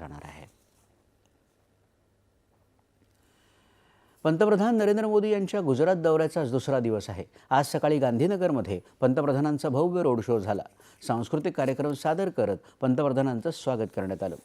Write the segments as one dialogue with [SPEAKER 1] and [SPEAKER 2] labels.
[SPEAKER 1] जाणार आहे. पंतप्रधान नरेंद्र मोदी यांच्या गुजरात दौऱ्याचा आज दुसरा दिवस आहे. आज सकाळी गांधीनगरमध्ये पंतप्रधानांचा भव्य रोड शो झाला. सांस्कृतिक कार्यक्रम सादर करत पंतप्रधानांचं स्वागत करण्यात आलं.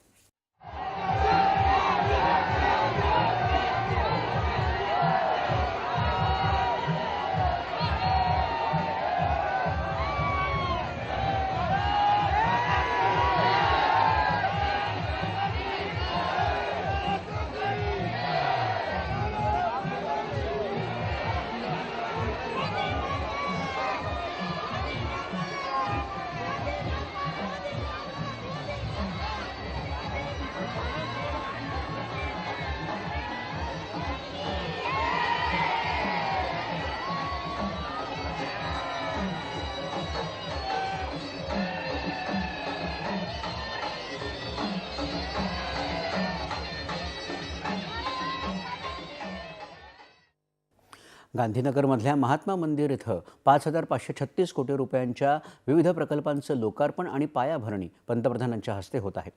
[SPEAKER 1] गांधीनगरमधल्या महात्मा मंदिर इथं पाच हजार पाचशे छत्तीस कोटी रुपयांच्या विविध प्रकल्पांचं लोकार्पण आणि पायाभरणी पंतप्रधानांच्या हस्ते होत आहे.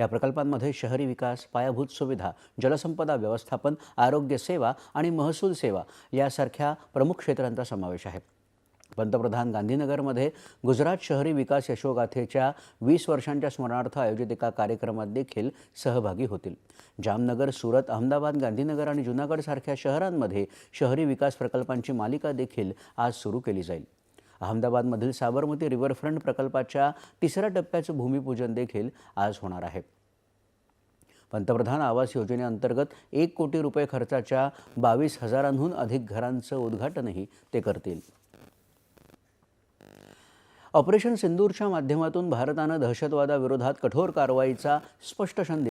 [SPEAKER 1] या प्रकल्पांमध्ये शहरी विकास पायाभूत सुविधा जलसंपदा व्यवस्थापन आरोग्य सेवा आणि महसूल सेवा यासारख्या प्रमुख क्षेत्रांचा समावेश आहे. पंतप्रधान गांधीनगरमध्ये गुजरात शहरी विकास यशोगाथेच्या वीस वर्षांच्या स्मरणार्थ आयोजित एका कार्यक्रमात देखील सहभागी होतील. जामनगर सुरत अहमदाबाद गांधीनगर आणि जुनागड सारख्या शहरांमध्ये शहरी विकास प्रकल्पांची मालिका देखील आज सुरू केली जाईल. अहमदाबादमधील साबरमती रिव्हरफ्रंट प्रकल्पाच्या तिसऱ्या टप्प्याचं भूमिपूजन देखील आज होणार आहे. पंतप्रधान आवास योजनेअंतर्गत एक कोटी रुपये खर्चाच्या बावीस हजारांहून अधिक घरांचं उद्घाटनही ते करतील. ऑपरेशन सिंदूरच्या माध्यमातून भारतानं दहशतवादाविरोधात कठोर कारवाईचा स्पष्ट संदेश